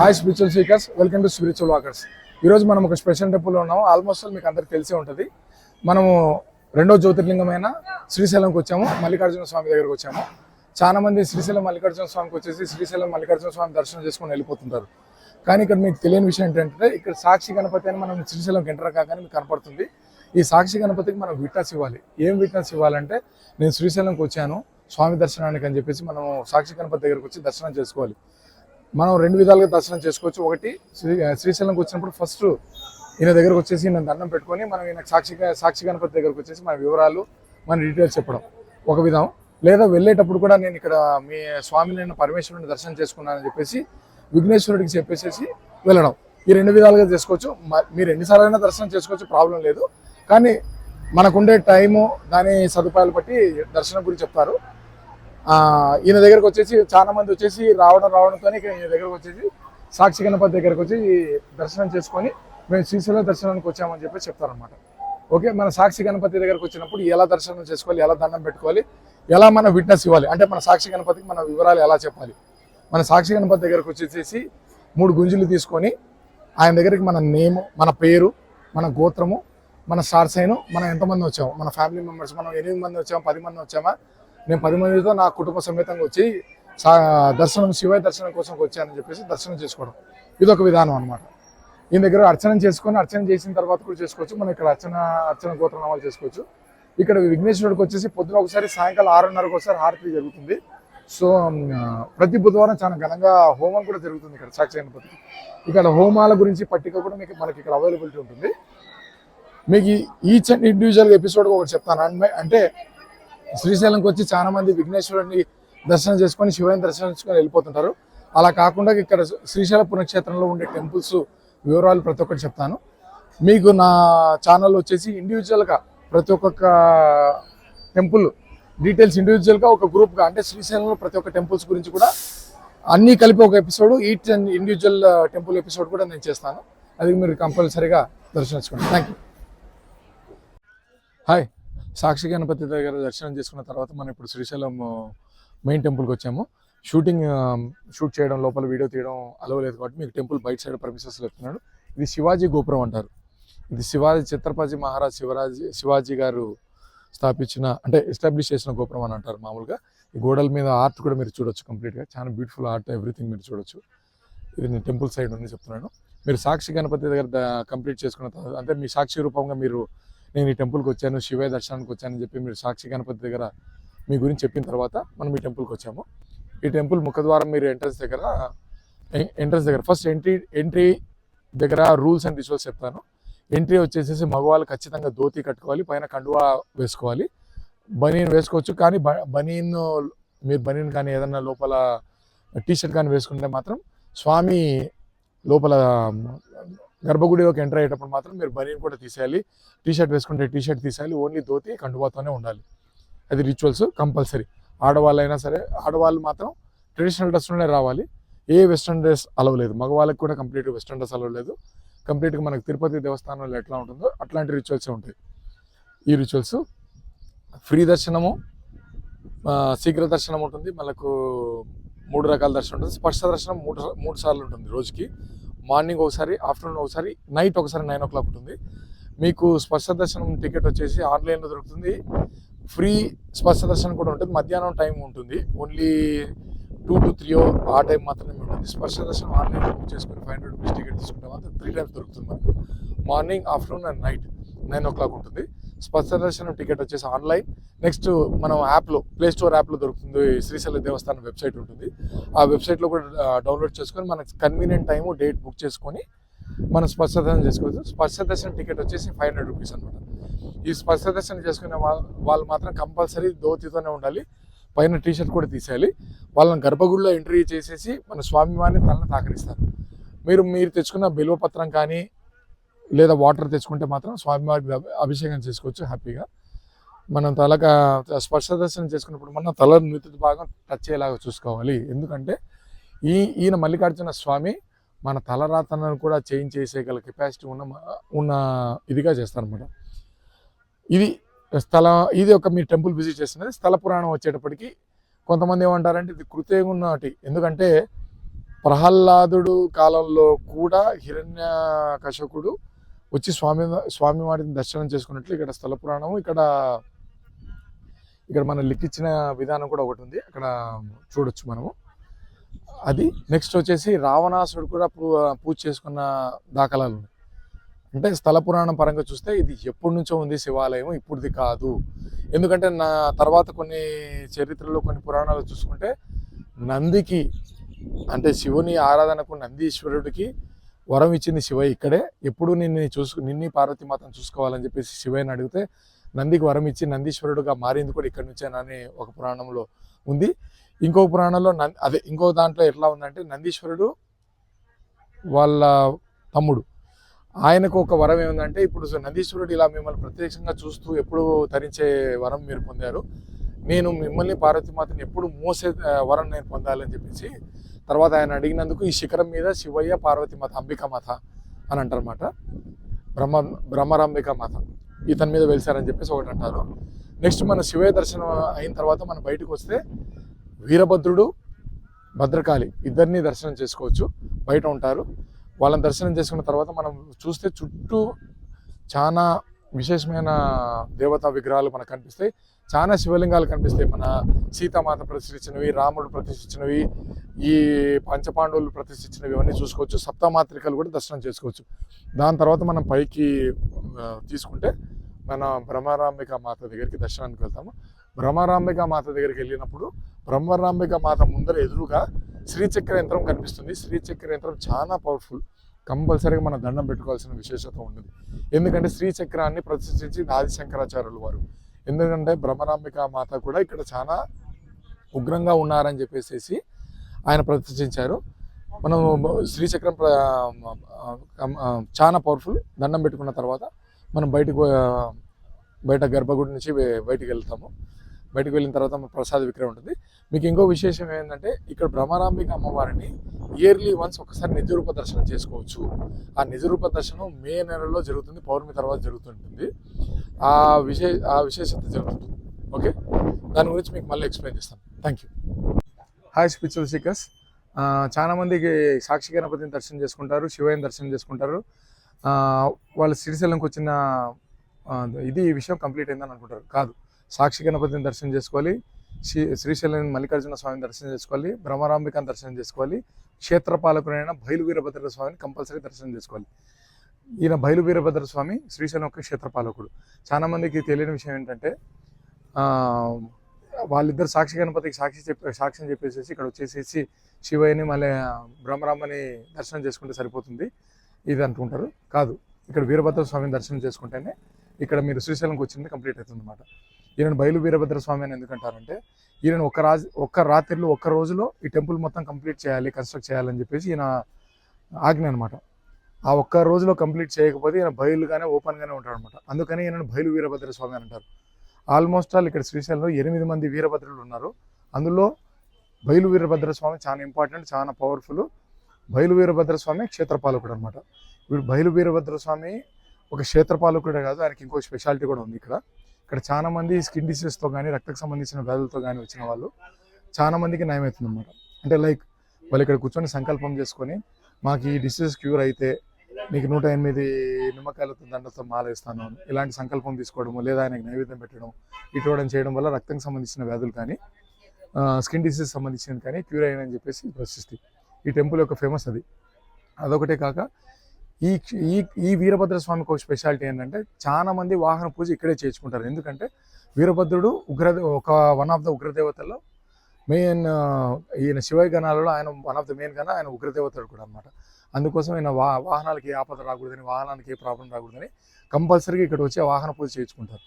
Hi spiritual seekers welcome to spiritual walkers ఈరోజు మనం ఒక స్పెషల్ టెంపుల్లో ఉన్నాము. ఆల్మోస్ట్ మీకు అందరికి తెలిసే ఉంటుంది. మనము రెండో జ్యోతిర్లింగమైన శ్రీశైలంకి వచ్చాము. మల్లికార్జున స్వామి దగ్గరకు వచ్చాము. చాలా మంది శ్రీశైలం మల్లికార్జున స్వామికి వచ్చేసి శ్రీశైలం మల్లికార్జున స్వామి దర్శనం చేసుకొని వెళ్ళిపోతుంటారు. కానీ ఇక్కడ మీకు తెలియని విషయం ఏంటంటే ఇక్కడ సాక్షి గణపతి అని మనం శ్రీశైలంకి ఎంటర్ కాగానే మీకు కనపడుతుంది. ఈ సాక్షి గణపతికి మనం విట్నెస్ ఇవ్వాలి. ఏం విట్నెస్ ఇవ్వాలంటే నేను శ్రీశైలంకి వచ్చాను. స్వామి దర్శనానికి అని చెప్పేసి మనం సాక్షి గణపతి దగ్గరకు వచ్చి దర్శనం చేసుకోవాలి. మనం రెండు విధాలుగా దర్శనం చేసుకోవచ్చు. ఒకటి శ్రీ శ్రీశైలంకి వచ్చినప్పుడు ఫస్ట్ ఈయన దగ్గరకు వచ్చేసి నేను దండం పెట్టుకొని మనం ఈయన సాక్షిగా సాక్షి గణపతి దగ్గరకు వచ్చేసి మన వివరాలు మన డీటెయిల్స్ చెప్పడం ఒక విధం. లేదా వెళ్ళేటప్పుడు కూడా నేను ఇక్కడ మీ స్వామి నేను పరమేశ్వరుని దర్శనం చేసుకున్నానని చెప్పేసి విఘ్నేశ్వరుడికి చెప్పేసేసి వెళ్ళడం. ఈ రెండు విధాలుగా చేసుకోవచ్చు. మీరు ఎన్నిసార్లైనా దర్శనం చేసుకోవచ్చు ప్రాబ్లం లేదు. కానీ మనకుండే టైము దాని సదుపాయాలు బట్టి దర్శనం గురించి చెప్తారు. ఈయన దగ్గరకు వచ్చేసి చాలా మంది వచ్చేసి రావడం రావడంతో ఈయన దగ్గరకు వచ్చేసి సాక్షి గణపతి దగ్గరకు వచ్చి దర్శనం చేసుకొని మేము శ్రీశైలం దర్శనానికి వచ్చామని చెప్పి చెప్తారనమాట ఓకే మన సాక్షి గణపతి దగ్గరకు వచ్చినప్పుడు ఎలా దర్శనం చేసుకోవాలి ఎలా దండం పెట్టుకోవాలి ఎలా మన విట్నెస్ ఇవ్వాలి అంటే మన సాక్షి గణపతికి మన వివరాలు ఎలా చెప్పాలి. మన సాక్షి గణపతి దగ్గరకు వచ్చేసేసి మూడు గుంజులు తీసుకొని ఆయన దగ్గరికి మన నేము మన పేరు మన గోత్రము మన స్టార్ సైను మనం ఎంతమంది వచ్చాము మన ఫ్యామిలీ మెంబర్స్ మనం ఎనిమిది మంది వచ్చాము పది మంది వచ్చామా నేను పది మందితో నా కుటుంబ సమేతంగా వచ్చి సా దర్శనం శివ దర్శనం కోసం వచ్చానని చెప్పేసి దర్శనం చేసుకోవడం. ఇది ఒక విధానం అనమాట ఈయన దగ్గర అర్చన చేసుకొని అర్చన చేసిన తర్వాత కూడా చేసుకోవచ్చు. మనం ఇక్కడ అర్చన అర్చన గోత్రనామాలు చేసుకోవచ్చు. ఇక్కడ విఘ్నేశ్వరుడికి వచ్చేసి పొద్దున ఒకసారి సాయంకాలం ఆరున్నరకు ఒకసారి హారతి జరుగుతుంది. సో ప్రతి బుధవారం చాలా ఘనంగా హోమం కూడా జరుగుతుంది ఇక్కడ సాక్షి గణపతికి ఇక్కడ హోమాల గురించి పట్టిక కూడా మీకు మనకి ఇక్కడ అవైలబిలిటీ ఉంటుంది. మీకు ఈచ్ అండ్ ఇండివిజువల్ ఎపిసోడ్ ఒకటి చెప్తాను. అంటే శ్రీశైలంకి వచ్చి చాలా మంది విఘ్నేశ్వరుడిని దర్శనం చేసుకొని శివయ్యని దర్శనం చేసుకొని వెళ్ళిపోతుంటారు. అలా కాకుండా ఇక్కడ శ్రీశైల పుణ్యక్షేత్రంలో ఉండే టెంపుల్స్ వివరాలు ప్రతి ఒక్కటి చెప్తాను. మీకు నా ఛానల్ వచ్చేసి ఇండివిజువల్గా ప్రతి ఒక్కొక్క టెంపుల్ డీటెయిల్స్ ఇండివిజువల్గా ఒక గ్రూప్గా అంటే శ్రీశైలంలో ప్రతి ఒక్క టెంపుల్స్ గురించి కూడా అన్నీ కలిపి ఒక episode each and individual temple episode కూడా నేను చేస్తాను. అది మీరు కంపల్సరీగా దర్శించుకోండి thank you hi Sakshi Ganapathi దగ్గర దర్శనం చేసుకున్న తర్వాత మనం ఇప్పుడు శ్రీశైలం మెయిన్ టెంపుల్కి వచ్చాము. షూటింగ్ షూట్ చేయడం లోపల వీడియో తీయడం అలవలేదు కాబట్టి మీకు టెంపుల్ బయట సైడ్ పర్మిషన్స్ చెప్తున్నాడు. ఇది శివాజీ గోపురం అంటారు. ఇది శివాజీ ఛత్రపతి మహారాజ్ శివరాజీ శివాజీ గారు స్థాపించిన అంటే ఎస్టాబ్లిష్ చేసిన గోపురం అని అంటారు మామూలుగా. ఈ గోడల మీద ఆర్ట్ కూడా మీరు చూడొచ్చు కంప్లీట్గా చాలా బ్యూటిఫుల్ ఆర్ట్ ఎవ్రీథింగ్ మీరు చూడొచ్చు. ఇది నేను టెంపుల్ సైడ్ ఉంది చెప్తున్నాను. మీరు సాక్షి గణపతి దగ్గర కంప్లీట్ చేసుకున్న తర్వాత అంటే మీ సాక్షి రూపంగా మీరు నేను ఈ టెంపుల్కి వచ్చాను శివయ దర్శనానికి వచ్చానని చెప్పి మీరు సాక్షి గణపతి దగ్గర మీ గురించి చెప్పిన తర్వాత మనం ఈ టెంపుల్కి వచ్చాము. ఈ టెంపుల్ ముఖద్వారం మీరు ఎంట్రన్స్ దగ్గర ఎంట్రన్స్ దగ్గర ఫస్ట్ ఎంట్రీ ఎంట్రీ దగ్గర రూల్స్ అండ్ రిచువల్స్ చెప్తాను. ఎంట్రీ వచ్చేసేసి మగవాళ్ళు ఖచ్చితంగా ధోతి కట్టుకోవాలి పైన కండువా వేసుకోవాలి. బనీన్ వేసుకోవచ్చు కానీ బ- బనీన్ మీరు బనీన్ కానీ ఏదన్నా లోపల టీషర్ట్ కానీ వేసుకుంటే మాత్రం స్వామి లోపల గర్భగుడిలోకి ఎంటర్ అయ్యేటప్పుడు మాత్రం మీరు బనీన్ కూడా తీసేయాలి. టీ షర్ట్ వేసుకుంటే టీ షర్ట్ తీసేయాలి. ఓన్లీ ధోతి కండువాతోనే ఉండాలి. అది రిచువల్స్ కంపల్సరీ. ఆడవాళ్ళైనా సరే ఆడవాళ్ళు మాత్రం ట్రెడిషనల్ డ్రెస్లోనే రావాలి. ఏ వెస్ట్రన్ డ్రెస్ అలవలేదు మగవాళ్ళకి కూడా కంప్లీట్ వెస్ట్రన్ డ్రెస్ అలవలేదు కంప్లీట్గా మనకు తిరుపతి దేవస్థానంలో ఎట్లా ఉంటుందో అట్లాంటి రిచువల్స్ ఉంటాయి. ఈ రిచువల్స్ ఫ్రీ దర్శనము శీఘ్ర దర్శనం ఉంటుంది. మనకు మూడు రకాల దర్శనం ఉంటుంది. స్పర్శ దర్శనం మూడు మూడు సార్లు ఉంటుంది రోజుకి. మార్నింగ్ ఒకసారి ఆఫ్టర్నూన్ ఒకసారి నైట్ ఒకసారి నైన్ ఓ క్లాక్ ఉంటుంది. మీకు స్పర్శ దర్శనం టికెట్ వచ్చేసి ఆన్లైన్లో దొరుకుతుంది. ఫ్రీ స్పర్శ దర్శనం కూడా ఉంటుంది. మధ్యాహ్నం టైం ఉంటుంది. ఓన్లీ టూ టు త్రీ ఆ టైం మాత్రమే ఉంటుంది. స్పర్శ దర్శనం ఆన్లైన్లో బుక్ చేసుకుని ఫైవ్ హండ్రెడ్ రూపీస్ టికెట్ తీసుకుంటే మాత్రం త్రీ టైమ్స్ దొరుకుతుంది మనకు. Morning afternoon and night nine o'clock ఉంటుంది. స్పష్ట దర్శనం టికెట్ వచ్చేసి ఆన్లైన్. నెక్స్ట్ మనం యాప్లో ప్లే స్టోర్ యాప్లో దొరుకుతుంది శ్రీశైల దేవస్థానం వెబ్సైట్ ఉంటుంది. ఆ వెబ్సైట్లో కూడా డౌన్లోడ్ చేసుకొని మనకి కన్వీనియంట్ టైము డేట్ బుక్ చేసుకొని మనం స్పష్ట దర్శనం చేసుకోవచ్చు. స్పష్ట దర్శనం టికెట్ వచ్చేసి ఫైవ్ హండ్రెడ్ రూపీస్ అనమాట ఈ స్పష్ట దర్శనం చేసుకునే వాళ్ళు మాత్రం కంపల్సరీ ధోతితోనే ఉండాలి. పైన టీషర్ట్ కూడా తీసేయాలి. వాళ్ళని గర్భగుడిలో ఎంట్రీ చేసేసి మన స్వామివారిని తలను తాకరిస్తారు మీరు మీరు తెచ్చుకున్న బిల్వపత్రం కానీ లేదా వాటర్ తెచ్చుకుంటే మాత్రం స్వామివారి అభిషేకం చేసుకోవచ్చు హ్యాపీగా. మనం తలక స్పర్శ దర్శనం చేసుకున్నప్పుడు మన తల నృత్య భాగం టచ్ అయ్యేలాగా చూసుకోవాలి. ఎందుకంటే ఈ ఈయన మల్లికార్జున స్వామి మన తలరాతనను కూడా చేంజ్ చేసేగల కెపాసిటీ ఉన్న ఉన్న ఇదిగా చేస్తారనమాట ఇది స్థల ఇది ఒక మీరు టెంపుల్ విజిట్ చేస్తున్నది స్థల పురాణం వచ్చేటప్పటికి కొంతమంది ఏమంటారంటే ఇది కృతయుగం ఎందుకంటే ప్రహ్లాదుడు కాలంలో కూడా హిరణ్య కశకుడు వచ్చి స్వామి స్వామి వారిని దర్శనం చేసుకున్నట్లు ఇక్కడ స్థల పురాణము ఇక్కడ ఇక్కడ మనం లిఖించిన విధానం కూడా ఒకటి ఉంది. అక్కడ చూడొచ్చు మనము. అది నెక్స్ట్ వచ్చేసి రావణాసుడు కూడా పూ- పూజ చేసుకున్న దాఖలాలు ఉన్నాయి. అంటే స్థల పురాణం పరంగా చూస్తే ఇది ఎప్పటి నుంచో ఉంది శివాలయం ఇప్పుడుది కాదు. ఎందుకంటే నా తర్వాత కొన్ని చరిత్రలో కొన్ని పురాణాలు చూసుకుంటే నందికి అంటే శివుని ఆరాధనకు నందీశ్వరుడికి వరం ఇచ్చింది శివ ఇక్కడే. ఎప్పుడు నిన్ను చూసు నిన్ని పార్వతీమాతను చూసుకోవాలని చెప్పేసి శివయ్యని అడిగితే నందికి వరం ఇచ్చి నందీశ్వరుడుగా మారింది కూడా ఇక్కడ నుంచేనని ఒక పురాణంలో ఉంది. ఇంకో పురాణంలో నంది అదే ఇంకో దాంట్లో ఎట్లా ఉందంటే నందీశ్వరుడు వాళ్ళ తమ్ముడు. ఆయనకు ఒక వరం ఏముందంటే ఇప్పుడు నందీశ్వరుడు ఇలా మిమ్మల్ని ప్రత్యక్షంగా చూస్తూ ఎప్పుడు ధరించే వరం మీరు పొందారు. నేను మిమ్మల్ని పార్వతీమాతని ఎప్పుడు మోసే వరం నేను పొందాలని చెప్పేసి తర్వాత ఆయన అడిగినందుకు ఈ శిఖరం మీద శివయ్య పార్వతీమాత అంబికామాత అని అంటారన్నమాట. బ్రహ్మ బ్రహ్మరాంబిక మాత. ఇతని మీద వెలిసారని చెప్పేసి ఒకటి అంటారు. నెక్స్ట్ మన శివయ్య దర్శనం అయిన తర్వాత మనం బయటకు వస్తే వీరభద్రుడు భద్రకాళి ఇద్దరిని దర్శనం చేసుకోవచ్చు. బయట ఉంటారు. వాళ్ళని దర్శనం చేసుకున్న తర్వాత మనం చూస్తే చుట్టూ చాలా విశేషమైన దేవతా విగ్రహాలు మనకు కనిపిస్తాయి. చాలా శివలింగాలు కనిపిస్తాయి. మన సీతామాత ప్రతిష్ఠించినవి రాముడు ప్రతిష్ఠించినవి ఈ పంచపాండవులు ప్రతిష్ఠించినవి ఇవన్నీ చూసుకోవచ్చు. సప్తమాత్రికలు కూడా దర్శనం చేసుకోవచ్చు. దాని తర్వాత మనం పైకి తీసుకుంటే మన బ్రహ్మరాంబిక మాత దగ్గరికి దర్శనానికి వెళ్తాము. బ్రహ్మరాంబిక మాత దగ్గరికి వెళ్ళినప్పుడు బ్రహ్మరాంబిక మాత ముందర ఎదురుగా శ్రీచక్ర యంత్రం కనిపిస్తుంది. శ్రీచక్ర యంత్రం చాలా పవర్ఫుల్. కంపల్సరీగా మన దండం పెట్టుకోవాల్సిన విశేషత ఉన్నది ఎందుకంటే శ్రీచక్రాన్ని ప్రతిష్ఠించి ఆది శంకరాచార్యులు వారు. ఎందుకంటే బ్రహ్మరాంబిక మాత కూడా ఇక్కడ చాలా ఉగ్రంగా ఉన్నారని చెప్పేసి ఆయన ప్రదర్శించారు మనం శ్రీచక్రం చాలా పవర్ఫుల్ దండం పెట్టుకున్న తర్వాత మనం బయటకు బయట గర్భగుడి నుంచి బయటికి వెళ్తాము. బయటకు వెళ్ళిన తర్వాత ప్రసాద విక్రయం ఉంటుంది. మీకు ఇంకో విశేషం ఏంటంటే ఇక్కడ భ్రమరాంబిక అమ్మవారిని ఇయర్లీ వన్స్ ఒకసారి నిజరూప దర్శనం చేసుకోవచ్చు. ఆ నిజరూప దర్శనం మే నెలలో జరుగుతుంది పౌర్ణమి తర్వాత జరుగుతుంటుంది. ఆ విశే ఆ విశేషత జరుగుతుంది. ఓకే? దాని గురించి మీకు మళ్ళీ ఎక్స్ప్లెయిన్ చేస్తాను. Thank you hi spiritual seekers చాలామందికి సాక్షి గణపతిని దర్శనం చేసుకుంటారు శివయ్యని దర్శనం చేసుకుంటారు. వాళ్ళు శ్రీశైలంకి వచ్చిన ఇది ఈ విషయం కంప్లీట్ అయిందని అనుకుంటారు. కాదు. సాక్షి గణపతిని దర్శనం చేసుకోవాలి. శ్రీ శ్రీశైలం మల్లికార్జున స్వామిని దర్శనం చేసుకోవాలి. బ్రహ్మరాంబికని దర్శనం చేసుకోవాలి. క్షేత్రపాలకుడైన బయలు వీరభద్ర స్వామిని కంపల్సరీ దర్శనం చేసుకోవాలి. ఈయన బయలు వీరభద్ర స్వామి శ్రీశైలం యొక్క క్షేత్రపాలకుడు. చాలామందికి తెలియని విషయం ఏంటంటే వాళ్ళిద్దరు సాక్షి గణపతికి సాక్షి చెప్పి సాక్ష్యం చెప్పేసేసి ఇక్కడ వచ్చేసేసి శివయ్యని మళ్ళీ బ్రహ్మరామని దర్శనం చేసుకుంటే సరిపోతుంది. ఇది అనుకుంటారు కాదు ఇక్కడ వీరభద్ర స్వామిని దర్శనం చేసుకుంటేనే ఇక్కడ మీరు శ్రీశైలంకి వచ్చింది కంప్లీట్ అవుతుంది అనమాట ఈయన బయలు వీరభద్ర స్వామి అని ఎందుకంటారంటే ఈయన ఒక రాజు ఒక్క రాత్రిలో ఒక్క రోజులో ఈ టెంపుల్ మొత్తం కంప్లీట్ చేయాలి కన్స్ట్రక్ట్ చేయాలని చెప్పేసి ఈయన ఆజ్ఞ అనమాట ఆ ఒక్క రోజులో కంప్లీట్ చేయకపోతే ఈయన బయలుగానే ఓపెన్గానే ఉంటాడు అనమాట అందుకని ఈయన బయలు వీరభద్ర స్వామి అని అంటారు. ఆల్మోస్ట్ ఆల్ ఇక్కడ శ్రీశైలంలో ఎనిమిది మంది వీరభద్రులు ఉన్నారు. అందులో బయలు వీరభద్ర స్వామి చాలా ఇంపార్టెంట్ చాలా పవర్ఫుల్. బయలు వీరభద్ర స్వామి క్షేత్రపాలకుడు అనమాట వీడు బయలు వీరభద్ర స్వామి ఒక క్షేత్రపాలకుడే కాదు ఆయనకి ఇంకో స్పెషాలిటీ కూడా ఉంది ఇక్కడ. ఇక్కడ చాలా మంది స్కిన్ డిసీజెస్తో కానీ రక్తకు సంబంధించిన వ్యాధులతో కానీ వచ్చిన వాళ్ళు చాలా మందికి నయమవుతుంది అనమాట అంటే లైక్ వాళ్ళు ఇక్కడ కూర్చొని సంకల్పం చేసుకొని మాకు ఈ డిసీజెస్ క్యూర్ అయితే నీకు నూట ఎనిమిది నిమ్మకాయలతో దండతో మాలేస్తాను ఇలాంటి సంకల్పం తీసుకోవడము లేదా ఆయనకి నైవేద్యం పెట్టడం ఇటువంటి చేయడం వల్ల రక్తంకి సంబంధించిన వ్యాధులు కానీ స్కిన్ డిసీజ్ సంబంధించినది కానీ క్యూర్ అయ్యాయని చెప్పేసి ప్రశస్తి. ఈ టెంపుల్ యొక్క ఫేమస్ అది. అదొకటే కాక ఈ ఈ ఈ వీరభద్ర స్వామికి ఒక స్పెషాలిటీ ఏంటంటే చాలా మంది వాహన పూజ ఇక్కడే చేర్చుకుంటారు ఎందుకంటే వీరభద్రుడు ఉగ్ర ఒక వన్ ఆఫ్ ద ఉగ్రదేవతల్లో మెయిన్ ఈయన శివయ్య గణాలలో ఆయన వన్ ఆఫ్ ద మెయిన్ గణ ఆయన ఉగ్రదేవతడు కూడా అనమాట అందుకోసం ఆయన వా వాహనాలకి ఏ ఆపద రాకూడదని వాహనానికి ఏ ప్రాబ్లం రాకూడదని కంపల్సరీగా ఇక్కడ వచ్చి వాహన పూజ చేయించుకుంటారు.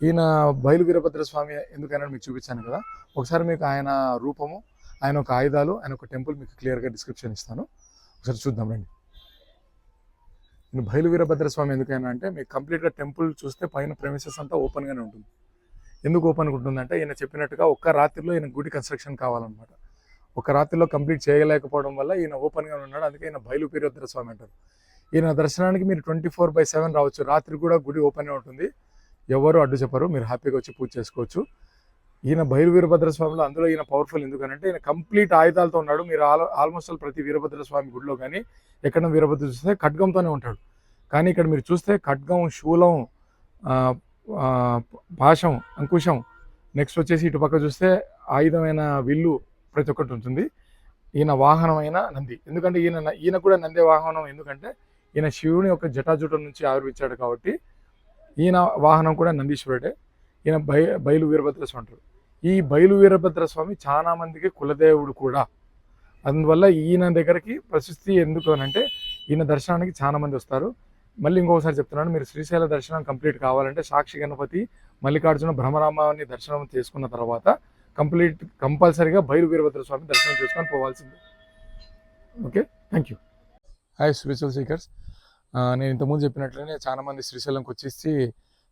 ఈయన బయలు వీరభద్ర స్వామి ఎందుకైనా మీకు చూపించాను కదా. ఒకసారి మీకు ఆయన రూపము ఆయన ఒక ఆయుధాలు ఆయన ఒక టెంపుల్ మీకు క్లియర్గా డిస్క్రిప్షన్ ఇస్తాను. ఒకసారి చూద్దాం రండి. బయలు వీరభద్ర స్వామి ఎందుకైనా అంటే మీకు కంప్లీట్గా టెంపుల్ చూస్తే పైన ప్రెమిసెస్ అంతా ఓపెన్గానే ఉంటుంది. ఎందుకు ఓపెన్గా ఉంటుందంటే ఈయన చెప్పినట్టుగా ఒక్క రాత్రిలో ఈయన గుడి కన్స్ట్రక్షన్ కావాలన్నమాట. ఒక రాత్రిలో కంప్లీట్ చేయలేకపోవడం వల్ల ఈయన ఓపెన్గా ఉన్నాడు. అందుకే ఈయన బయలు వీరభద్ర స్వామి అంటారు. ఈయన దర్శనానికి మీరు ట్వంటీ ఫోర్ బై సెవెన్ రావచ్చు. రాత్రి కూడా గుడి ఓపెన్గా ఉంటుంది. ఎవరు అడ్డు చెప్పరు. మీరు హ్యాపీగా వచ్చి పూజ చేసుకోవచ్చు. ఈయన బయలు వీరభద్ర స్వామిలో అందులో ఈయన పవర్ఫుల్ ఎందుకనంటే ఈయన కంప్లీట్ ఆయుధాలతో ఉన్నాడు. మీరు ఆల్ ఆల్మోస్ట్ ఆల్ ప్రతి వీరభద్ర స్వామి గుడిలో కానీ ఎక్కడ వీరభద్ర చూస్తే ఖడ్గంతోనే ఉంటాడు. కానీ ఇక్కడ మీరు చూస్తే ఖడ్గం శూలం పాశం అంకుశం నెక్స్ట్ వచ్చేసి ఇటు పక్క చూస్తే ఆయుధమైన విల్లు ప్రతి ఒక్కటి ఉంటుంది. ఈయన వాహనమైన నంది. ఎందుకంటే ఈయన ఈయన కూడా నందే వాహనం. ఎందుకంటే ఈయన శివుని యొక్క జటాజుటం నుంచి ఆవిర్వించాడు కాబట్టి ఈయన వాహనం కూడా నందీశ్వరుడే. ఈయన బయ బయలు వీరభద్ర స్వామి అంటారు ఈ బయలు వీరభద్ర స్వామి చాలా మందికి కులదేవుడు కూడా. అందువల్ల ఈయన దగ్గరికి ప్రశస్తి ఎందుకు అని అంటే ఈయన దర్శనానికి చాలా మంది వస్తారు. మళ్ళీ ఇంకొకసారి చెప్తున్నాను మీరు శ్రీశైల దర్శనం కంప్లీట్ కావాలంటే సాక్షి గణపతి మల్లికార్జున భ్రమరామాన్ని దర్శనం చేసుకున్న తర్వాత కంప్లీట్ కంపల్సరీగా బయలు వీరభద్ర స్వామి దర్శనం చేసుకొని పోవాల్సిందే. Okay? Thank you. Hi spiritual seekers నేను ఇంతకుముందు చెప్పినట్లనే చాలామంది శ్రీశైలంకి వచ్చేసి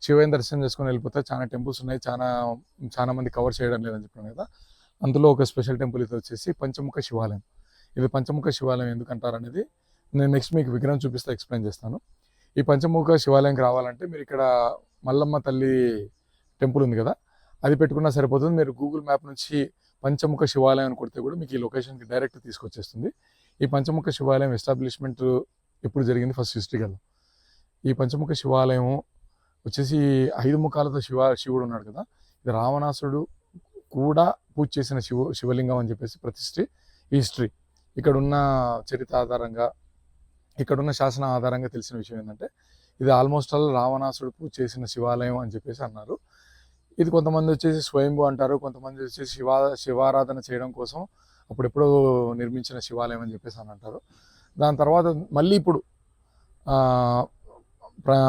శివయ్య దర్శనం చేసుకొని వెళ్ళిపోతే చాలా టెంపుల్స్ ఉన్నాయి. చాలా చాలా మంది కవర్ చేయడం లేదని చెప్పాను కదా. అందులో ఒక స్పెషల్ టెంపుల్ ఇది వచ్చేసి పంచముఖ శివాలయం. ఇది పంచముఖ శివాలయం ఎందుకంటారు అనేది నేను నెక్స్ట్ మీకు విగ్రహం చూపిస్తా ఎక్స్ప్లెయిన్ చేస్తాను. ఈ పంచముఖ శివాలయంకి రావాలంటే మీరు ఇక్కడ మల్లమ్మ తల్లి టెంపుల్ ఉంది కదా. అది పెట్టుకున్నా సరిపోతుంది. మీరు గూగుల్ మ్యాప్ నుంచి పంచముఖ శివాలయం అని కొడితే కూడా మీకు ఈ లొకేషన్కి డైరెక్ట్ తీసుకొచ్చేస్తుంది. ఈ పంచముఖ శివాలయం ఎస్టాబ్లిష్మెంట్ ఎప్పుడు జరిగింది? ఫస్ట్ హిస్టరీ కదా ఈ పంచముఖ శివాలయం వచ్చేసి ఐదు ముఖాలతో శివ శివుడు ఉన్నాడు కదా. ఇది రావణాసుడు కూడా పూజ చేసిన శివ శివలింగం అని చెప్పేసి ప్రతిష్ఠి ఈ హిస్టరీ. ఇక్కడ ఉన్న చరిత్ర ఆధారంగా ఇక్కడున్న శాసన ఆధారంగా తెలిసిన విషయం ఏంటంటే ఇది ఆల్మోస్ట్ ఆల్ రావణాసుడు పూజ చేసిన శివాలయం అని చెప్పేసి అన్నారు. ఇది కొంతమంది వచ్చేసి స్వయంభూ అంటారు కొంతమంది వచ్చేసి శివ శివారాధన చేయడం కోసం అప్పుడెప్పుడో నిర్మించిన శివాలయం అని చెప్పేసి అని అంటారు. దాని తర్వాత మళ్ళీ ఇప్పుడు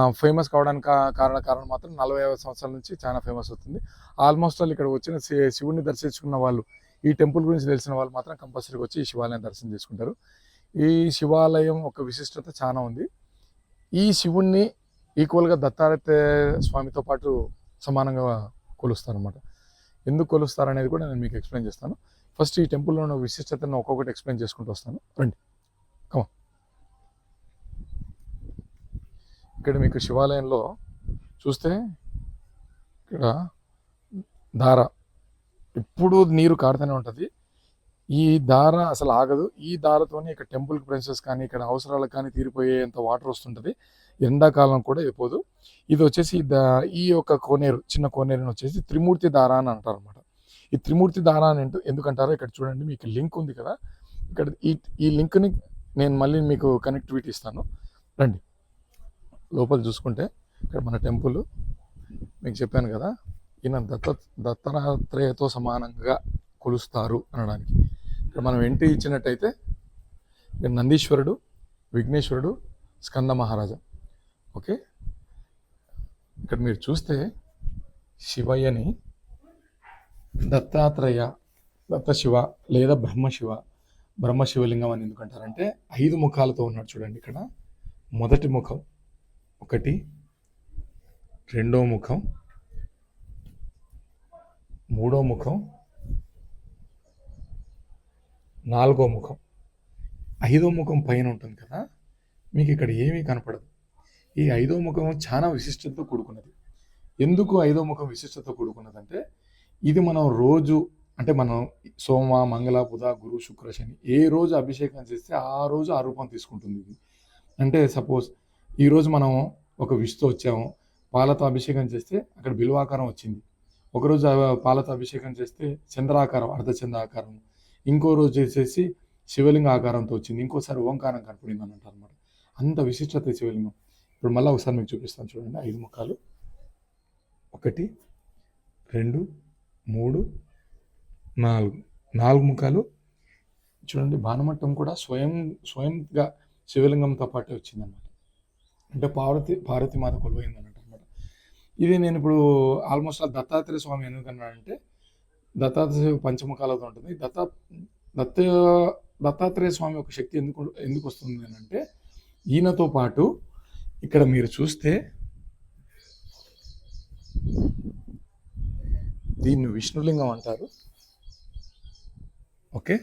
ఫేమస్ కావడానికి కారణ కారణం మాత్రం నలభై ఐదు సంవత్సరాల నుంచి చాలా ఫేమస్ అవుతుంది ఆల్మోస్ట్ ఆల్ ఇక్కడ వచ్చిన శి- దర్శించుకున్న వాళ్ళు ఈ టెంపుల్ గురించి తెలిసిన వాళ్ళు మాత్రం కంపల్సరీగా వచ్చి ఈ శివాలయం దర్శనం చేసుకుంటారు. ఈ శివాలయం ఒక విశిష్టత చాలా ఉంది. ఈ శివుణ్ణి ఈక్వల్గా దత్తాత్రేయ స్వామితో పాటు సమానంగా కొలుస్తారు అనమాట ఎందుకు కొలుస్తారు అనేది కూడా నేను మీకు ఎక్స్ప్లెయిన్ చేస్తాను. ఫస్ట్ ఈ టెంపుల్లో ఉన్న విశిష్టతను ఒక్కొక్కటి ఎక్స్ప్లెయిన్ చేసుకుంటూ వస్తాను. రండి. ఇక్కడ మీకు శివాలయంలో చూస్తే ఇక్కడ దార. ఎప్పుడూ నీరు కారుతూనే ఉంటుంది. ఈ దార అసలు ఆగదు. ఈ దారతోనే ఇక్కడ టెంపుల్ ప్రిన్సెస్ కానీ ఇక్కడ అవసరాలకు కానీ తీరిపోయేంత వాటర్ వస్తుంటుంది. ఎండాకాలం కూడా అయిపోదు. ఇది వచ్చేసి ఈ యొక్క కోనేరు చిన్న కోనేరుని వచ్చేసి త్రిమూర్తి దార అని అంటారు అనమాట ఈ త్రిమూర్తి దార అని ఎందుకంటారో ఇక్కడ చూడండి. మీకు లింక్ ఉంది కదా. ఇక్కడ ఈ ఈ లింక్ని నేను మళ్ళీ మీకు కనెక్టివిటీ ఇస్తాను. రండి. లోపల చూసుకుంటే ఇక్కడ మన టెంపుల్ మీకు చెప్పాను కదా ఈయన దత్త దత్తాత్రేయతో సమానంగా కొలుస్తారు అనడానికి. ఇక్కడ మనం ఎంట్రీ ఇచ్చినట్టయితే ఇక్కడ నందీశ్వరుడు విఘ్నేశ్వరుడు స్కంద మహారాజా. ఓకే? ఇక్కడ మీరు చూస్తే శివయ్యని దత్తాత్రేయ దత్త శివ లేదా బ్రహ్మశివ బ్రహ్మశివలింగం అని ఎందుకంటారంటే ఐదు ముఖాలతో ఉన్నాడు చూడండి ఇక్కడ. మొదటి ముఖం ఒకటి రెండో ముఖం మూడో ముఖం నాలుగో ముఖం. ఐదో ముఖం పైన ఉంటుంది కదా మీకు ఇక్కడ ఏమీ కనపడదు. ఈ ఐదో ముఖం చాలా విశిష్టతతో కూడుకున్నది. ఎందుకు ఐదో ముఖం విశిష్టతతో కూడుకున్నదంటే ఇది మనం రోజు అంటే మనం సోమ మంగళ బుధ గురు శుక్ర శని ఏ రోజు అభిషేకం చేస్తే ఆ రోజు ఆ రూపం తీసుకుంటుంది ఇది. అంటే సపోజ్ ఈరోజు మనం ఒక విష్తో వచ్చాము. పాలతో అభిషేకం చేస్తే అక్కడ బిల్వాకారం వచ్చింది. ఒకరోజు పాలతో అభిషేకం చేస్తే చంద్రాకారం అర్ధచంద్రాకారం. ఇంకో రోజు వచ్చేసి శివలింగ ఆకారంతో వచ్చింది. ఇంకోసారి ఓంకారం కనపడింది అని అంటారు అనమాట అంత విశిష్టత శివలింగం. ఇప్పుడు మళ్ళీ ఒకసారి మీకు చూపిస్తాను చూడండి. ఐదు ముఖాలు. ఒకటి రెండు మూడు నాలుగు. నాలుగు ముఖాలు. చూడండి బాణమట్టం కూడా స్వయం స్వయంగా శివలింగంతో పాటే వచ్చిందన్నమాట అంటే పార్వతి పార్వతి మాత కొలువైంది అన్నట్టు అనమాట ఇది నేను ఇప్పుడు ఆల్మోస్ట్ ఆ దత్తాత్రేయ స్వామి ఎందుకన్నానంటే దత్తాత్రేయ పంచముఖాలతో ఉంటుంది. దత్తా దత్త దత్తాత్రేయ స్వామి ఒక శక్తి ఎందుకు ఎందుకు వస్తుంది అని అంటే ఈయనతో పాటు ఇక్కడ మీరు చూస్తే దీన్ని విష్ణులింగం అంటారు. ఓకే?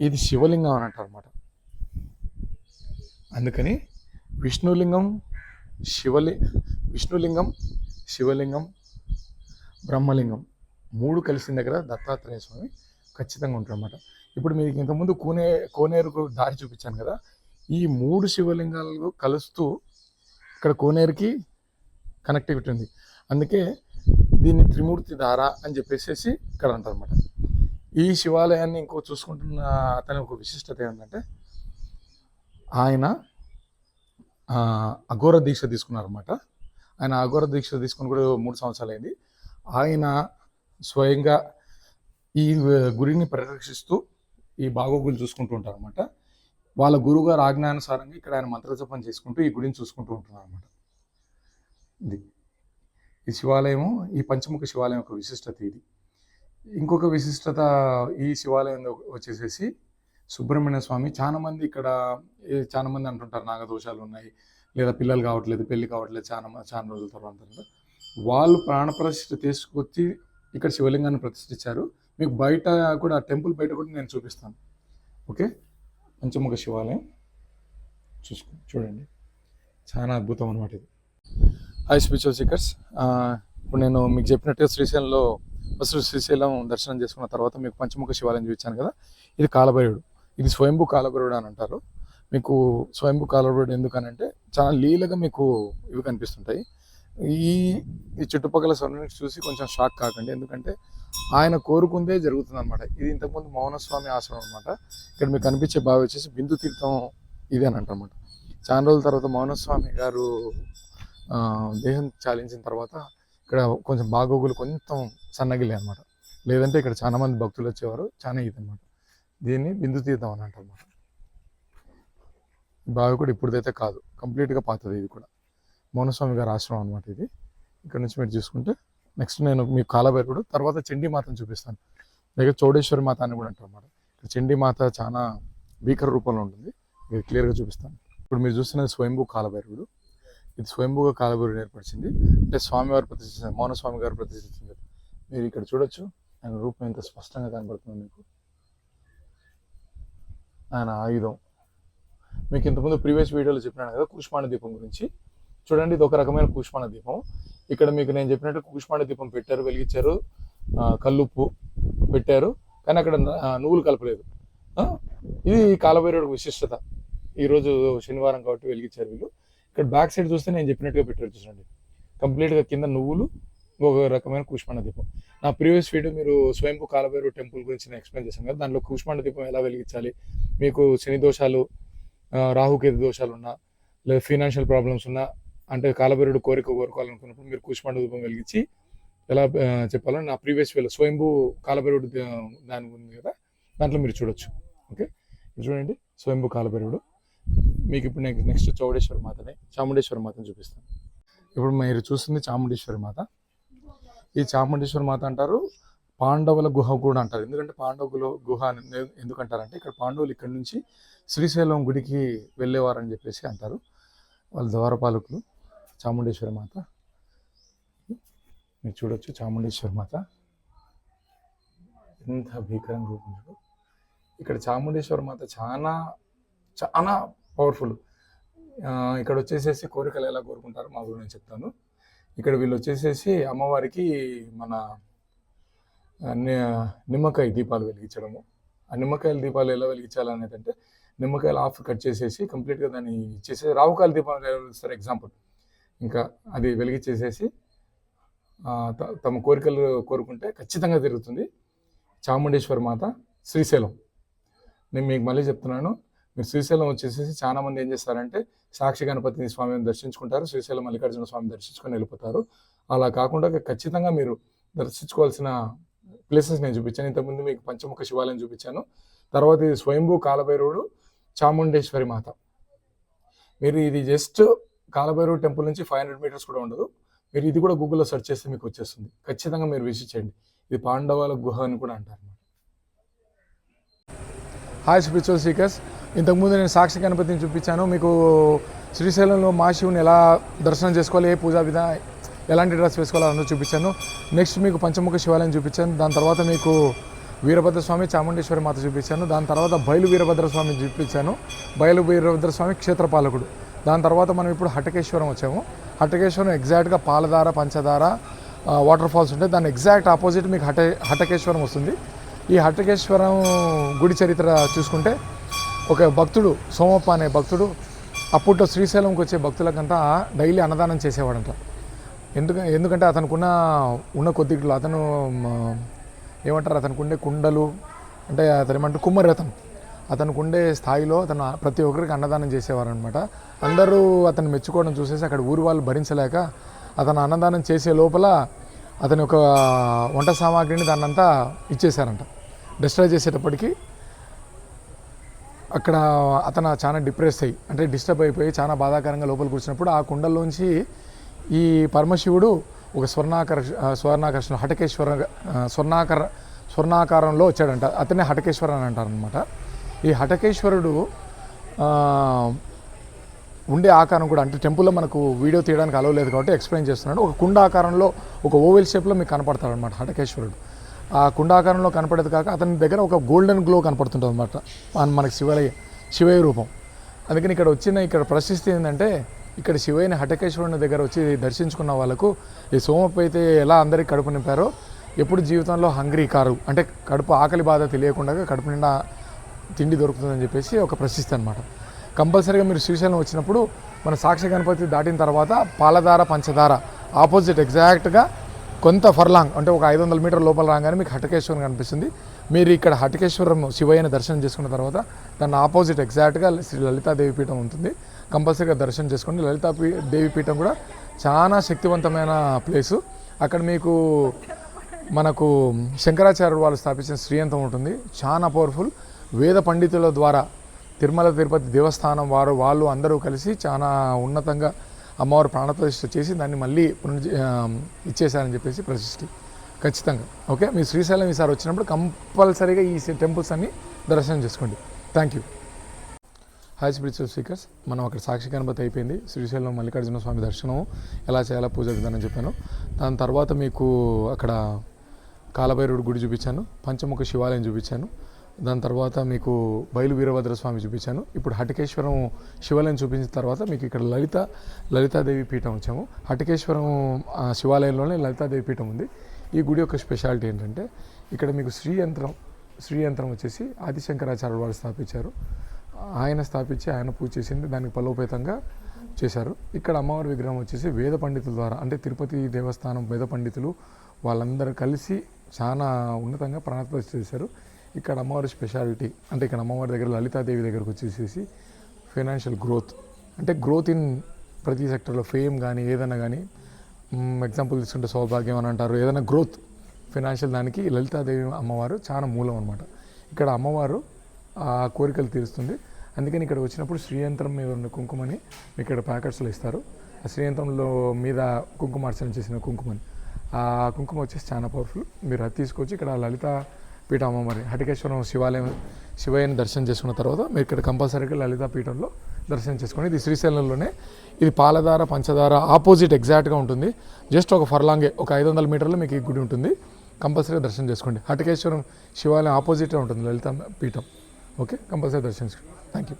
ఇది శివలింగం అని అంటారు అనమాట అందుకని విష్ణులింగం శివలి విష్ణులింగం శివలింగం బ్రహ్మలింగం మూడు కలిసిన దగ్గర దత్తాత్రేయ స్వామి ఖచ్చితంగా ఉంటారన్నమాట. ఇప్పుడు మీకు ఇంతకుముందు కోనే కోనేరుకు దారి చూపించాను కదా ఈ మూడు శివలింగాలు కలుస్తూ ఇక్కడ కోనేరుకి కనెక్టివిటీ ఉంది. అందుకే దీన్ని త్రిమూర్తి ధార అని చెప్పేసి ఇక్కడ అంటారన్నమాట. ఈ శివాలయాన్ని ఇంకో చూసుకుంటున్న అతని ఒక విశిష్టత ఏంటంటే ఆయన అఘోర దీక్ష తీసుకున్నారన్నమాట. ఆయన అఘోర దీక్ష తీసుకుని కూడా మూడు సంవత్సరాలు అయింది ఆయన స్వయంగా ఈ గురిని పరిరక్షిస్తూ ఈ బాగోగులు చూసుకుంటూ ఉంటారు అనమాట వాళ్ళ గురువుగారు ఆజ్ఞానుసారంగా ఇక్కడ ఆయన మంత్రజపం చేసుకుంటూ ఈ గుడిని చూసుకుంటూ ఉంటున్నారు అనమాట ఇది. ఈ శివాలయము ఈ పంచముఖ శివాలయం యొక్క విశిష్టత ఇది. ఇంకొక విశిష్టత ఈ శివాలయం వచ్చేసేసి సుబ్రహ్మణ్య స్వామి. చాలామంది ఇక్కడ చాలామంది అంటుంటారు నాగదోషాలు ఉన్నాయి. లేదా పిల్లలు కావట్లేదు పెళ్ళి కావట్లేదు చాలా చాలా రోజుల తర్వాత వాళ్ళు ప్రాణప్రతిష్ఠ తీసుకొచ్చి ఇక్కడ శివలింగాన్ని ప్రతిష్ఠించారు. మీకు బయట కూడా టెంపుల్ బయట కూడా నేను చూపిస్తాను. ఓకే? పంచముఖ శివాలయం. చూసుకో చూడండి. చాలా అద్భుతం అనమాట ఇది. హై స్పిరిచువల్ సీకర్స్ ఇప్పుడు నేను మీకు చెప్పినట్టుగా శ్రీశైలంలో ఫస్ట్ శ్రీశైలం దర్శనం చేసుకున్న తర్వాత మీకు పంచముఖ శివాలయం చూపించాను కదా. ఇది కాలభైరుడు. ఇది స్వయంభూ కాలభైరుడు అని అంటారు. మీకు స్వయంభూ కాలభైరుడు ఎందుకనంటే చాలా లీలగా మీకు ఇవి కనిపిస్తుంటాయి. ఈ ఈ చుట్టుపక్కల సరౌండింగ్స్ చూసి కొంచెం షాక్ కాకండి. ఎందుకంటే ఆయన కోరుకుందే జరుగుతుంది అనమాట ఇది ఇంతకుముందు మౌనస్వామి ఆశ్రమం అనమాట ఇక్కడ మీకు కనిపించే బావి వచ్చేసి బిందు తీర్థం ఇది అని అంటారనమాట చాలా రోజుల తర్వాత మౌనస్వామి గారు దేహం చాలించిన తర్వాత ఇక్కడ కొంచెం బాగోగులు కొంచెం సన్నగిలే అనమాట లేదంటే ఇక్కడ చాలా మంది భక్తులు వచ్చేవారు. చాలా ఇది అనమాట దీన్ని బిందు తీర్థం అని అంటారు బావి కూడా ఇప్పుడుదైతే కాదు. కంప్లీట్గా పాతది ఇది కూడా. మౌనస్వామి గారి ఆశ్రమం అనమాట ఇది. ఇక్కడ నుంచి మీరు చూసుకుంటే నెక్స్ట్ నేను మీకు కాలభైరుడు తర్వాత చండీ మాతను చూపిస్తాను. దగ్గర చౌడేశ్వరి మాత అని కూడా అంటారు అనమాట ఇక్కడ చండీ మాత చాలా భీకర రూపంలో ఉంటుంది. మీరు క్లియర్గా చూపిస్తాను. ఇప్పుడు మీరు చూస్తున్నది స్వయంభూ కాలభైరుడు ఇది స్వయంభూగా కాలభైరుడు ఏర్పరిచింది. అంటే స్వామివారు ప్రతిష్ఠించారు మౌనస్వామి గారు ప్రతిష్ఠించారు మీరు ఇక్కడ చూడొచ్చు. ఆయన రూపం ఎంత స్పష్టంగా కనబడుతుంది మీకు. ఆయన ఆయుధం. మీకు ఇంతకుముందు ప్రీవియస్ వీడియోలో చెప్పినాను కదా కూష్మాండ దీపం గురించి. చూడండి ఇది ఒక రకమైన కూష్మాండ దీపం. ఇక్కడ మీకు నేను చెప్పినట్టు కూష్మాండ దీపం పెట్టారు వెలిగించారు కల్లుప్పు పెట్టారు కానీ అక్కడ నువ్వులు కలపలేదు. ఇది కాలభైరవుడు విశిష్టత. ఈరోజు శనివారం కాబట్టి వెలిగించారు వీళ్ళు. ఇక్కడ బ్యాక్ సైడ్ చూస్తే నేను చెప్పినట్టుగా పెట్టారు చూడండి. కంప్లీట్గా కింద నువ్వులు ఒక రకమైన కూష్మాండ దీపం. నా ప్రీవియస్ వీడియో మీరు స్వయంపు కాలభైరవ టెంపుల్ గురించి నేను ఎక్స్ప్లెయిన్ చేశాను కదా దాంట్లో కూష్మాండ దీపం ఎలా వెలిగించాలి మీకు శని దోషాలు రాహుకేతు దోషాలు ఉన్నా లేదా ఫైనాన్షియల్ ప్రాబ్లమ్స్ ఉన్నా అంటే కాలభైరుడు కోరిక కోరుకోవాలనుకున్నప్పుడు మీరు కూష్మాండ రూపం వెలిగించి ఎలా చెప్పాలని నా ప్రీవియస్ వీడియో స్వయంభూ కాలభైరుడు దాని ఉంది కదా దాంట్లో మీరు చూడొచ్చు. ఓకే ఇప్పుడు చూడండి స్వయంభూ కాలభైరుడు. మీకు ఇప్పుడు నేను నెక్స్ట్ చౌడేశ్వరి మాతనే చాముండేశ్వరి మాతని చూపిస్తాను. ఇప్పుడు మీరు చూస్తుంది చాముండేశ్వరి మాత. ఈ చాముండేశ్వరి మాత అంటారు పాండవుల గుహ కూడా అంటారు. ఎందుకంటే పాండవుల గుహ అని ఎందు- ఎందుకంటారంటే ఇక్కడ పాండవులు ఇక్కడ నుంచి శ్రీశైలం గుడికి వెళ్ళేవారని చెప్పేసి అంటారు వాళ్ళ ద్వారపాలకులు చాముండేశ్వరి మాత. మీరు చూడొచ్చు చాముండేశ్వరి మాత. ఎంత భీకరంగా రూపంలో ఇక్కడ చాముండేశ్వరి మాత చాలా చాలా పవర్ఫుల్ ఇక్కడ వచ్చేసేసి కోరికలు ఎలా కోరుకుంటారో మా గురించి నేను చెప్తాను. ఇక్కడ వీళ్ళు వచ్చేసేసి అమ్మవారికి మన నిమ్మకాయ దీపాలు వెలిగించడము. ఆ నిమ్మకాయల దీపాలు ఎలా వెలిగించాలనేది అంటే నిమ్మకాయలు ఆఫ్ కట్ చేసేసి కంప్లీట్గా దాన్ని ఇచ్చేసి రావుకాయల దీపాలు ఎలా వెలిగిస్తారు? ఎగ్జాంపుల్. ఇంకా అది వెలిగించేసేసి త- తమ కోరికలు కోరుకుంటే ఖచ్చితంగా తిరుగుతుంది. చాముండేశ్వరి మాత శ్రీశైలం. నేను మీకు మళ్ళీ చెప్తున్నాను మీరు శ్రీశైలం వచ్చేసేసి చాలా మంది ఏం చేస్తారంటే సాక్షి గణపతి స్వామిని దర్శించుకుంటారు శ్రీశైలం మల్లికార్జున స్వామిని దర్శించుకొని వెళ్ళిపోతారు. అలా కాకుండా ఖచ్చితంగా మీరు దర్శించుకోవాల్సిన ప్లేసెస్ నేను చూపించాను. ఇంతకుముందు మీకు పంచముఖ శివాలయం చూపించాను. తర్వాత ఇది స్వయంభూ కాలభైరవుడు చాముండేశ్వరి మాత. మీరు ఇది జస్ట్ కాలభైరవ టెంపుల్ నుంచి ఫైవ్ హండ్రెడ్ మీటర్స్ కూడా ఉండదు. మీరు ఇది కూడా గూగుల్లో సెర్చ్ చేస్తే మీకు వచ్చేస్తుంది. ఖచ్చితంగా మీరు విజిట్ చేయండి. ఇది పాండవాల గుహ అని కూడా అంటారు హాయ్ స్పిరిచువల్ సీకర్స్ ఇంతకుముందు నేను సాక్షి గణపతిని చూపించాను. మీకు శ్రీశైలంలో మా శివుని ఎలా దర్శనం చేసుకోవాలి ఏ పూజా విధా ఎలాంటి డ్రెస్ వేసుకోవాలో చూపించాను. నెక్స్ట్ మీకు పంచముఖ శివాలయం చూపించాను. దాని తర్వాత మీకు వీరభద్ర స్వామి చాముండేశ్వరి మాత చూపించాను. దాని తర్వాత బయలు వీరభద్రస్వామి చూపించాను. బయలు వీరభద్ర స్వామి క్షేత్రపాలకుడు. దాని తర్వాత మనం ఇప్పుడు హటకేశ్వరం వచ్చాము. హటకేశ్వరం ఎగ్జాక్ట్గా పాలధార పంచదార వాటర్ ఫాల్స్ ఉంటాయి. దాని ఎగ్జాక్ట్ ఆపోజిట్ మీకు హట హటకేశ్వరం వస్తుంది. ఈ హటకేశ్వరం గుడి చరిత్ర చూసుకుంటే ఒక భక్తుడు సోమప్ప అనే భక్తుడు అప్పట్లో శ్రీశైలంకి వచ్చే భక్తులకంతా డైలీ అన్నదానం చేసేవాడంట. ఎందుక ఎందుకంటే అతనుకున్న ఉన్న కొద్దిలో అతను ఏమంటారు అతనికి ఉండే కుండలు అంటే అతను ఏమంటారు కుమ్మరి అతను అతనికి ఉండే స్థాయిలో అతను ప్రతి ఒక్కరికి అన్నదానం చేసేవారు అనమాట అందరూ అతను మెచ్చుకోవడం చూసేసి అక్కడ ఊరు వాళ్ళు భరించలేక అతను అన్నదానం చేసే లోపల అతని యొక్క వంట సామాగ్రిని దాన్నంతా ఇచ్చేశారంట. డిస్ట్రాయ్ చేసేటప్పటికి అక్కడ అతను చాలా డిప్రెస్ అయ్యి అంటే డిస్టర్బ్ అయిపోయి చాలా బాధాకరంగా లోపల కూర్చున్నప్పుడు ఆ కుండల్లోంచి ఈ పరమశివుడు ఒక స్వర్ణాకర స్వర్ణాకర్షణ హటకేశ్వర స్వర్ణాకర స్వర్ణాకారంలో వచ్చాడంట. అతనే హటకేశ్వర అని అంటారనమాట ఈ హటకేశ్వరుడు ఉండే ఆకారం కూడా అంటే టెంపుల్లో మనకు వీడియో తీయడానికి అలవలేదు కాబట్టి ఎక్స్ప్లెయిన్ చేస్తున్నాడు. ఒక కుండ ఆకారంలో ఒక ఓవెల్ షేప్లో మీకు కనపడతాడు అనమాట హటకేశ్వరుడు. ఆ కుండాకారంలో కనపడేది కాక అతని దగ్గర ఒక గోల్డెన్ గ్లో కనపడుతుంటుంది అనమాట మనకి శివలయ శివయ రూపం. అందుకని ఇక్కడ వచ్చిన ఇక్కడ ప్రశస్తి ఏంటంటే ఇక్కడ శివైన హటకేశ్వరుని దగ్గర వచ్చి దర్శించుకున్న వాళ్ళకు ఈ సోమప్ప అయితే ఎలా అందరికీ కడుపు నింపారో ఎప్పుడు జీవితంలో హంగ్రీ కారు అంటే కడుపు ఆకలి బాధ తెలియకుండా కడుపు నిండా తిండి దొరుకుతుందని చెప్పేసి ఒక ప్రశస్తి అనమాట కంపల్సరీగా మీరు శ్రీశైలం వచ్చినప్పుడు మన సాక్షి గణపతి దాటిన తర్వాత పాలధార పంచదార ఆపోజిట్ ఎగ్జాక్ట్గా కొంత ఫర్లాంగ్ అంటే ఒక ఐదు వందల మీటర్ లోపల రాగానే మీకు హటకేశ్వరం కనిపిస్తుంది. మీరు ఇక్కడ హటకేశ్వరం శివయ్యని దర్శనం చేసుకున్న తర్వాత దాని ఆపోజిట్ ఎగ్జాక్ట్గా శ్రీ లలితాదేవి పీఠం ఉంటుంది. కంపల్సరీగా దర్శనం చేసుకోండి. లలితా దేవిపీఠం దేవి పీఠం కూడా చాలా శక్తివంతమైన ప్లేసు. అక్కడ మీకు మనకు శంకరాచార్యుడు వాళ్ళు స్థాపించిన శ్రీయంతం ఉంటుంది. చాలా పవర్ఫుల్. వేద పండితుల ద్వారా తిరుమల తిరుపతి దేవస్థానం వారు వాళ్ళు అందరూ కలిసి చాలా ఉన్నతంగా అమ్మవారు ప్రాణప్రతిష్ఠ చేసి దాన్ని మళ్ళీ పునర్జీ ఇచ్చేశారని చెప్పేసి ప్రతిష్ఠి ఖచ్చితంగా. ఓకే? మీ శ్రీశైలం ఈసారి వచ్చినప్పుడు కంపల్సరీగా ఈ టెంపుల్స్ అన్ని దర్శనం చేసుకోండి. Thank you. Hi spiritual speakers మనం అక్కడ సాక్షి గణపతి అయిపోయింది. శ్రీశైలం మల్లికార్జున స్వామి దర్శనం ఎలా చేయాలో పూజ విధానం చెప్పాను. దాని తర్వాత మీకు అక్కడ కాలభైరవుడు గుడి చూపించాను. పంచముఖ శివాలయం చూపించాను. దాని తర్వాత మీకు బయలు వీరభద్ర స్వామి చూపించాను. ఇప్పుడు హటికేశ్వరం శివాలయం చూపించిన తర్వాత మీకు ఇక్కడ లలిత లలితాదేవి పీఠం వచ్చాము. హటికేశ్వరం ఆ, శివాలయంలోనే లలితాదేవి పీఠం ఉంది. ఈ గుడి యొక్క స్పెషాలిటీ ఏంటంటే ఇక్కడ మీకు శ్రీ యంత్రం శ్రీ యంత్రం వచ్చేసి ఆదిశంకరాచార్యులు వారు స్థాపించారు. ఆయన స్థాపించి ఆయన పూజ చేసింది దానికి బలోపేతంగా చేశారు. ఇక్కడ అమ్మవారి విగ్రహం వచ్చేసి వేద పండితుల ద్వారా అంటే తిరుపతి దేవస్థానం వేద పండితులు వాళ్ళందరూ కలిసి చాలా ఉన్నతంగా ప్రాణప్రతిష్ఠ చేశారు. ఇక్కడ అమ్మవారి స్పెషాలిటీ అంటే ఇక్కడ అమ్మవారి దగ్గర లలితాదేవి దగ్గరకు వచ్చేసేసి ఫైనాన్షియల్ గ్రోత్ అంటే గ్రోత్ ఇన్ ప్రతి సెక్టర్లో ఫేమ్ కానీ ఏదైనా కానీ ఎగ్జాంపుల్ తీసుకుంటే సౌభాగ్యం అని అంటారు ఏదైనా గ్రోత్ ఫైనాన్షియల్ దానికి లలితాదేవి అమ్మవారు చాలా మూలం అనమాట ఇక్కడ అమ్మవారు ఆ కోరికలు తీరుస్తుంది. అందుకని ఇక్కడ వచ్చినప్పుడు శ్రీయంత్రం మీద ఉన్న కుంకుమని మీకు ఇక్కడ ప్యాకెట్స్లో ఇస్తారు. ఆ శ్రీయంత్రంలో మీద కుంకుమార్చన చేసిన కుంకుమని. ఆ కుంకుమ వచ్చేసి చాలా పవర్ఫుల్ మీరు అది తీసుకొచ్చి ఇక్కడ లలిత పీఠ అమ్మవారి హటికేశ్వరం శివాలయం శివయ్యని దర్శనం చేసుకున్న తర్వాత మీరు ఇక్కడ కంపల్సరీగా లలిత పీఠంలో దర్శనం చేసుకోండి. ఇది శ్రీశైలంలోనే. ఇది పాలధార పంచదార ఆపోజిట్ ఎగ్జాక్ట్గా ఉంటుంది. జస్ట్ ఒక ఫర్లాంగే ఒక ఐదు వందల మీటర్లో మీకు ఈ గుడి ఉంటుంది. కంపల్సరీగా దర్శనం చేసుకోండి. హటికేశ్వరం శివాలయం ఆపోజిటే ఉంటుంది లలిత పీఠం. ఓకే కంపల్సరీ దర్శనం చేసుకోండి థ్యాంక్ యూ